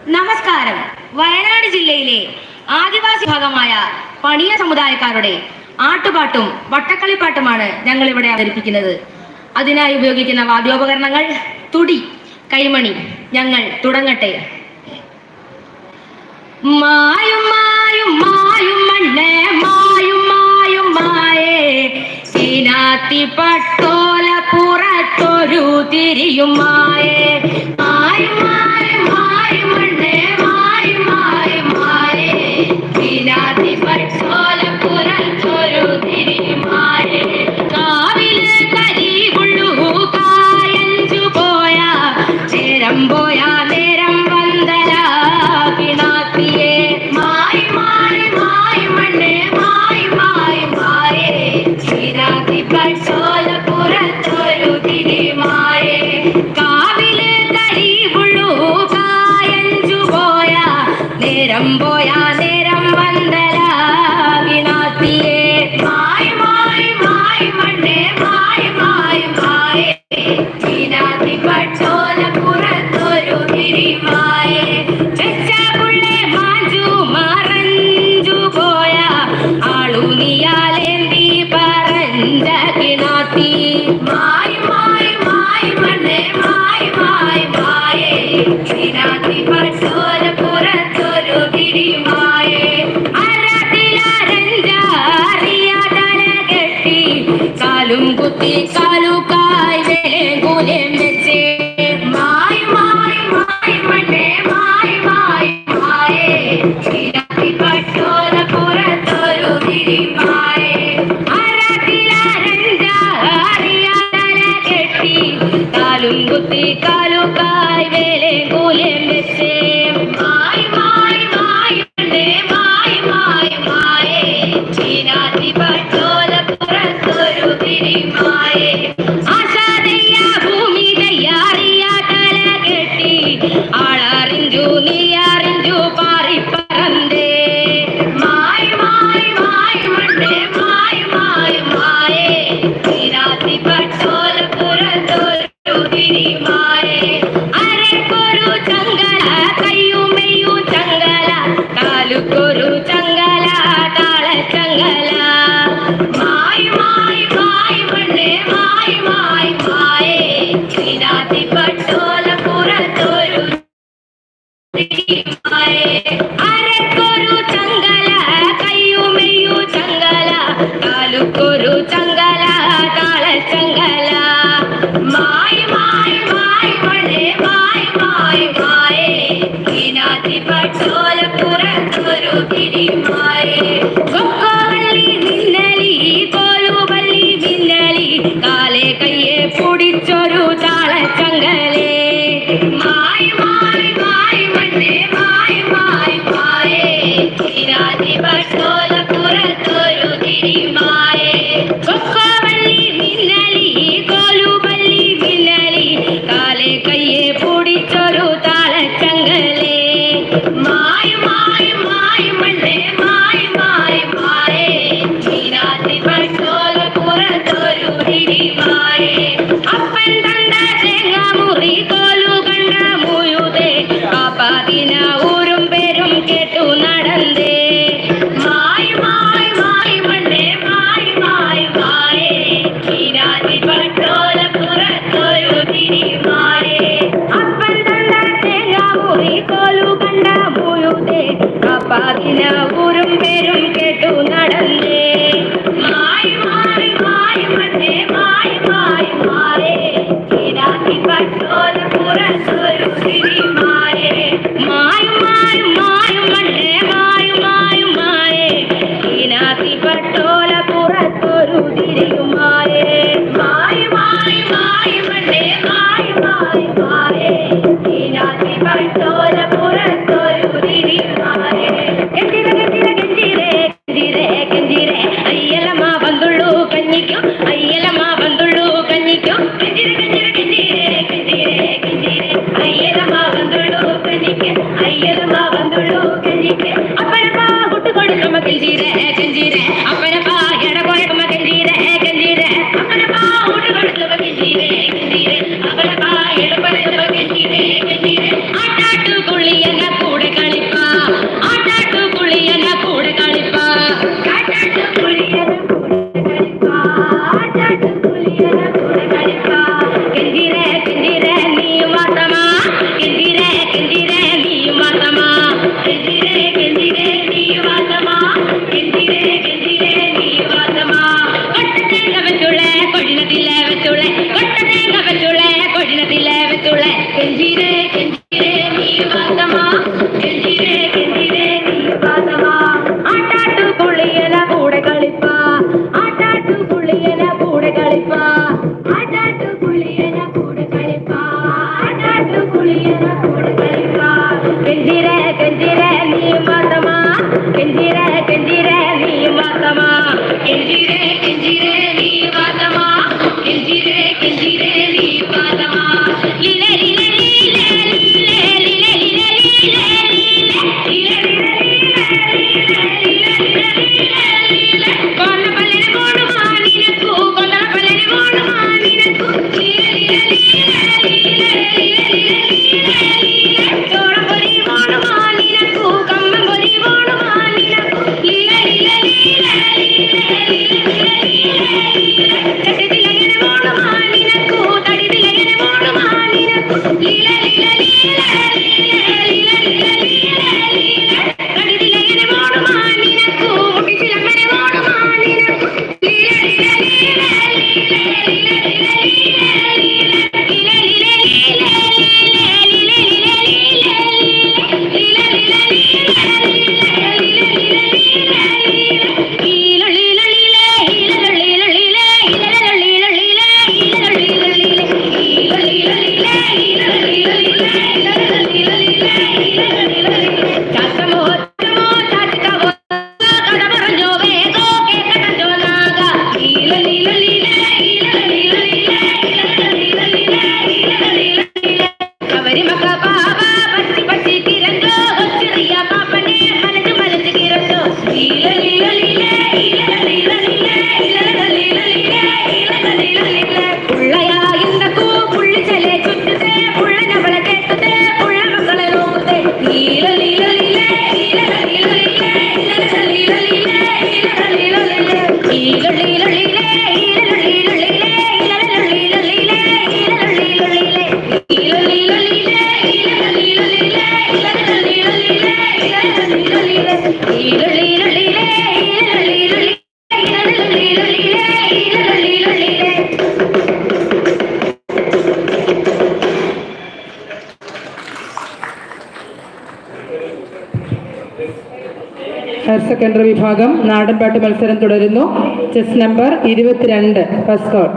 നമസ്കാരം. വയനാട് ജില്ലയിലെ ആദിവാസി ഭാഗമായ പണിയ സമുദായക്കാരുടെ ആട്ടുപാട്ടും വട്ടക്കളിപ്പാട്ടുമാണ് ഞങ്ങൾ ഇവിടെ അവതരിപ്പിക്കുന്നത്. അതിനായി ഉപയോഗിക്കുന്ന വാദ്യോപകരണങ്ങൾ തുടി കൈമണി ഞങ്ങൾ തുടങ്ങട്ടെ. മായും മായും മായും മണ്ണേ മായും മായും മായേ സീനാത്തി പട്ടോല പുറത്തൊരു തിരിയും മായേ മായും நேரம் போயா நேரம் வந்த കുത്തി കാലുക്കായ് വേഗുലം വെച്ച്. മായി മായി മായി മണ്ണേ മായി മായി മായേ ഇരത്തി പട്ടോല പുറത്തൊരു തിരിമായേ അരത്തിലരഞ്ച അറിയാതെ കെട്ടി കാലും കുത്തി കാലും তোরা তোর গিরি para todo direito. சொல்றேன் ഹയർ സെക്കൻഡറി വിഭാഗം നാടൻപാട്ട് മത്സരം തുടരുന്നു. ചെസ് നമ്പർ ഇരുപത്തിരണ്ട് ഫസ്റ്റ് കോഡ്